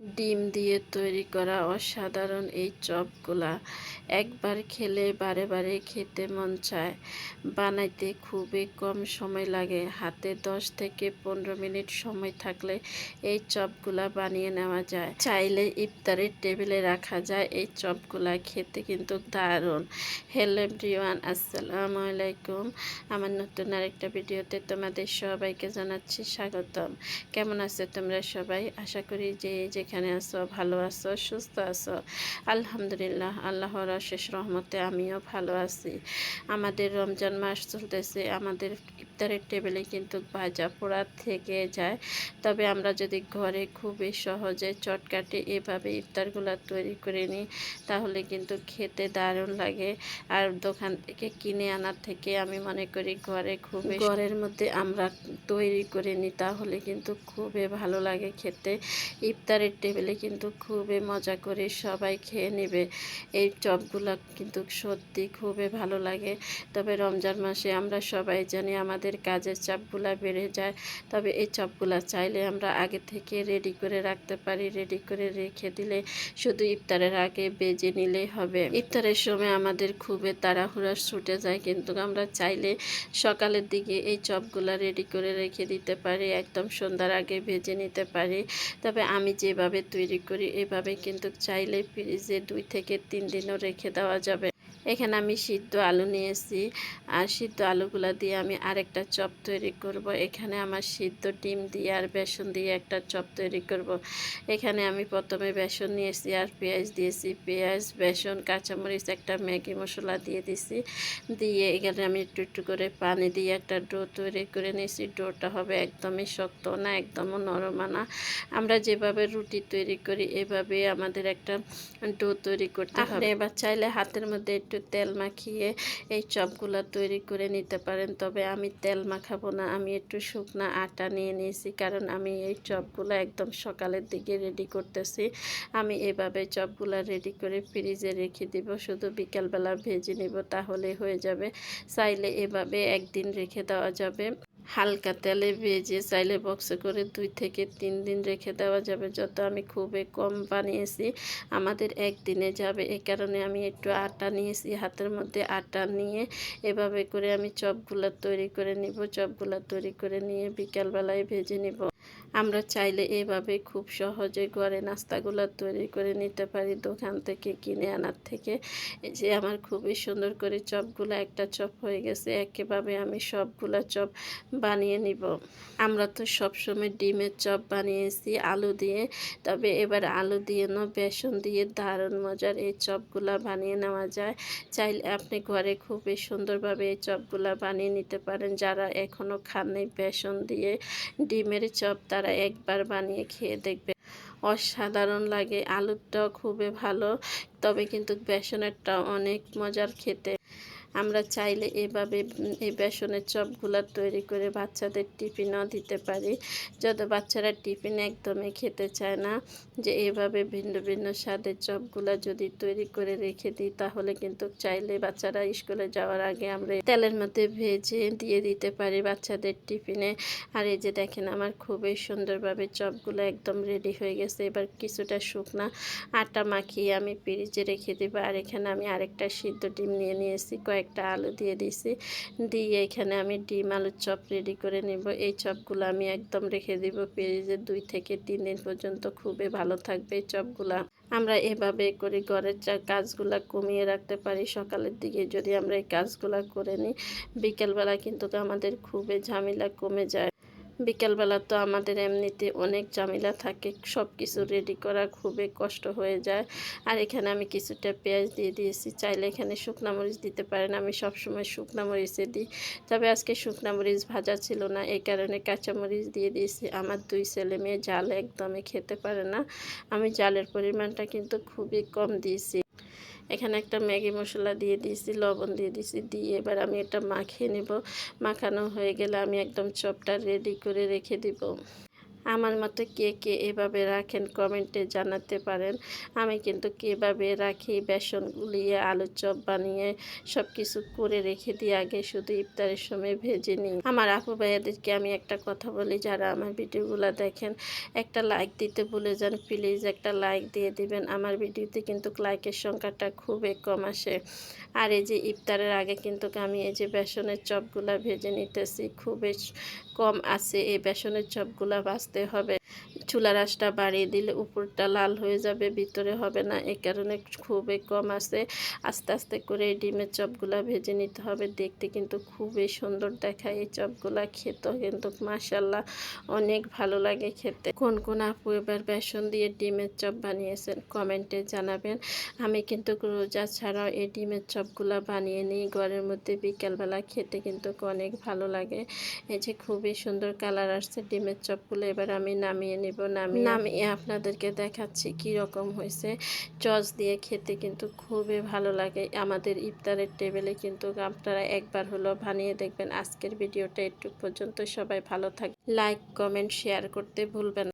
ডিম দিয়ে তৈরি করা অসাধারণ এই চপগুলা। একবার খেলে বারে বারে খেতে মন চায়। বানাইতে খুবই কম সময় লাগে। হাতে দশ থেকে পনেরো মিনিট সময় থাকলে এই চপগুলা বানিয়ে নেওয়া যায়। চাইলে ইফতারের টেবিলে রাখা যায়। এই চপগুলা খেতে কিন্তু দারুণ। হ্যালো এভরিওয়ান, আসসালামু আলাইকুম। আমার নতুন আরেকটা ভিডিওতে তোমাদের সবাইকে জানাচ্ছি স্বাগতম। কেমন আছে তোমরা সবাই? আশা করি যে যে যেখানে আছো, ভালো আছো, সুস্থ আছো? আলহামদুলিল্লাহ, আল্লাহর অশেষ রহমতে আমিও ভালো আছি। আমাদের রমজান মাস চলতেছে, আমাদের ইফতারের টেবিলে কিন্তু ভাজা পোড়া থেকে যায়। তবে আমরা যদি ঘরে খুবই সহজে চটকাটে এভাবে ইফতারগুলো তৈরি করে নিই, তাহলে কিন্তু খেতে দারুণ লাগে। আর দোকান থেকে কিনে আনার থেকে আমি মনে করি ঘরে খুবই ঘরের মধ্যে আমরা তৈরি করে নিই, তাহলে কিন্তু খুবই ভালো লাগে খেতে। ইফতারের টেবিলে কিন্তু খুবই মজা করে সবাই খেয়ে নেবে। এই চপগুলো কিন্তু সত্যি খুবই ভালো লাগে। তবে রমজান মাসে আমরা সবাই জানি আমাদের কাজের চাপগুলা বেড়ে যায়। তবে এই চপগুলা চাইলে আমরা আগে থেকে রেডি করে রাখতে পারি। রেডি করে রেখে দিলে শুধু ইফতারের আগে বেজে নিলেই হবে। ইফতারের সময় আমাদের খুবই তাড়াহুড়া ছুটে যায়। কিন্তু আমরা চাইলে সকালের দিকে এই চপগুলা রেডি করে রেখে দিতে পারি। একদম সন্ধ্যার আগে ভেজে নিতে পারি। তবে আমি যেভাবে তৈরি করি এভাবে কিন্তু চাইলে ফ্রিজে দুই থেকে তিন দিনও রেখে দেওয়া যাবে। এখানে আমি সিদ্ধ আলু নিয়েছি। আর সিদ্ধ আলুগুলো দিয়ে আমি আরেকটা চপ তৈরি করব। এখানে আমার সিদ্ধ ডিম দিয়ে আর বেসন দিয়ে একটা চপ তৈরি করব। এখানে আমি প্রথমে বেসন নিয়েছি আর পেঁয়াজ দিয়েছি। পেঁয়াজ বেসন কাঁচামরিচ একটা ম্যাগি মশলা দিয়ে দিছি। দিয়ে এখানে আমি একটু একটু করে পানি দিয়ে একটা ডো তৈরি করে নিয়েছি। ডোটা হবে একদমই শক্ত না একদমও নরম না আমরা যেভাবে রুটি তৈরি করি এভাবে আমাদের একটা ডো তৈরি করতে হবে। এবার চাইলে হাতের মধ্যে একটু তেল মাখিয়ে এই চপগুলো তৈরি করে নিতে পারেন। তবে আমি তেল মাখাবো না, আমি একটু শুকনা আটা নিয়ে নিয়েছি, কারণ আমি এই চপগুলো একদম সকালের দিকে রেডি করতেছি। আমি এভাবে চপগুলো রেডি করে ফ্রিজে রেখে দিব, শুধু বিকালবেলা ভেজে নেব তাহলে হয়ে যাবে। চাইলে এভাবে একদিন রেখে দেওয়া যাবে। হালকা তেলে ভেজে চাইলে বক্সে করে দুই থেকে তিন দিন রেখে দেওয়া যাবে। যত আমি খুবই কম বানিয়েছি, আমাদের একদিনে যাবে। এ কারণে আমি একটু আটা নিয়েছি, হাতের মধ্যে আটা নিয়ে এভাবে করে আমি চপগুলো তৈরি করে নিব, চপগুলো তৈরি করে নিয়ে বিকালবেলায় ভেজে নিব। আমরা চাইলে এভাবে খুব সহজে ঘরে নাস্তাগুলো তৈরি করে নিতে পারি, দোকান থেকে কিনে আনার থেকে। যে আমার খুবই সুন্দর করে চপগুলো, একটা চপ হয়ে গেছে, একেভাবে আমি সবগুলা চপ বানিয়ে নিব। আমরা তো সবসময় ডিমের চপ বানিয়েছি, আলু দিয়ে। তবে এবার আলু দিয়ে না, বেসন দিয়ে দারুণ মজার এই চপগুলা বানিয়ে নেওয়া যায়। চাইলে আপনি ঘরে খুবই সুন্দরভাবে এই চপগুলা বানিয়ে নিতে পারেন। যারা এখনও খাননি, বেসন দিয়ে ডিমের চপ, তারা একবার বানিয়ে খেয়ে দেখবেন অসাধারণ লাগে, আলুরটাও খুবই ভালো, তবে কিন্তু বেসনেরটা অনেক মজার খেতে। আমরা চাইলে এভাবে এই বেসনের চপগুলো তৈরি করে বাচ্চাদের টিফিনও দিতে পারি। যত বাচ্চারা টিফিন একদমই খেতে চায় না, যে এভাবে ভিন্ন ভিন্ন স্বাদের চপগুলো যদি তৈরি করে রেখে দিই, তাহলে কিন্তু চাইলে বাচ্চারা স্কুলে যাওয়ার আগে আমরা তেলের মধ্যে ভেজে দিয়ে দিতে পারি বাচ্চাদের টিফিনে। আর এই যে দেখেন, আমার খুবই সুন্দরভাবে চপগুলো একদম রেডি হয়ে গেছে। এবার কিছুটা শুকনা আটা মাখিয়ে আমি ফ্রিজে রেখে দেবো। আর এখানে আমি আরেকটা সিদ্ধ ডিম নিয়ে নিয়েছি, কয়েক কয়েকটা আলু দিয়ে দিছি দিয়ে এখানে আমি ডিম, আলুর চপ রেডি করে নেব। এই চপগুলো আমি একদম রেখে দিব ফ্রিজে দুই থেকে তিন দিন পর্যন্ত। খুবই ভালো থাকবে এই চপগুলা। আমরা এভাবে করে ঘরের কাজগুলা কমিয়ে রাখতে পারি। সকালের দিকে যদি আমরা এই কাজগুলা করে নিই, বিকেলবেলা কিন্তু আমাদের খুবই ঝামেলা কমে যায়। বিকেলবেলা তো আমাদের এমনিতে অনেক ঝামেলা থাকে, সব কিছু রেডি করা খুবই কষ্ট হয়ে যায়। আর এখানে আমি কিছুটা পেঁয়াজ দিয়ে দিয়েছি, চাইলে এখানে শুকনা মরিচ দিতে পারেন, আমি সবসময় শুকনা মরিচে দিই। তবে আজকে শুকনা মরিচ ভাজা ছিল না, এই কারণে কাঁচা মরিচ দিয়ে দিয়েছি। আমার দুই ছেলে মেয়ে, জাল একদমই খেতে পারে না। আমি জালের পরিমাণটা কিন্তু খুবই কম দিয়েছি। এখানে একটা ম্যাগি মশলা দিয়ে দিয়েছি, লবণ দিয়ে দিয়েছি, দিয়ে এবার আমি এটা মাখিয়ে নেব। মাখানো হয়ে গেলে আমি একদম চপটা রেডি করে রেখে দিব। আমার মতো কে কে এভাবে রাখেন কমেন্টে জানাতে পারেন। আমি কিন্তু কীভাবে রাখি বেসন গুলিয়ে আলুর চপ বানিয়ে সব কিছু করে রেখে দিয়ে আগে শুধু ইফতারের সময় ভেজে নিই। আমার আপু ভাইয়াদেরকে আমি একটা কথা বলি, যারা আমার ভিডিওগুলো দেখেন, একটা লাইক দিতে ভুলে যান প্লিজ একটা লাইক দিয়ে দিবেন। আমার ভিডিওতে কিন্তু লাইকের সংখ্যাটা খুবই কম আসে। আর এই যে ইফতারের আগে কিন্তু আমি এই যে বেসনের চপগুলা ভেজে নিতেছি, খুবই কম আছে এই বেসনের চপগুলা ভাজতে হবে। চুলার আঁচটা বাড়িয়ে দিলে উপরটা লাল হয়ে যাবে, ভিতরে হবে না। এ কারণে খুবই কম আছে। আস্তে আস্তে করে ডিমের চপগুলা ভেজে নিতে হবে। দেখতে কিন্তু খুবই সুন্দর দেখায় এই চপগুলা। খেতেও কিন্তু মাসাল্লাহ অনেক ভালো লাগে খেতে। কোন কোন আপু এবার বেসন দিয়ে ডিমের চপ বানিয়েছেন কমেন্টে জানাবেন। আমি কিন্তু রোজা ছাড়াও এই ডিমের চপগুলা বানিয়ে নিই। ঘরের মধ্যে বিকেলবেলা খেতে কিন্তু অনেক ভালো লাগে। এই যে খুবই সুন্দর কালার আসছে ডিমের চপগুলো। এবার আমি নামিয়ে নিব। নামিয়ে নামিয়ে আপনাদেরকে দেখাচ্ছি কি রকম হয়েছে। চস দিয়ে খেতে কিন্তু খুবই ভালো লাগে। আমাদের ইফতারের টেবিলে কিন্তু আপনারা একবার হলো বানিয়ে দেখবেন। আজকের ভিডিওটা একটু পর্যন্ত। সবাই ভালো থাকে লাইক কমেন্ট শেয়ার করতে ভুলবেন।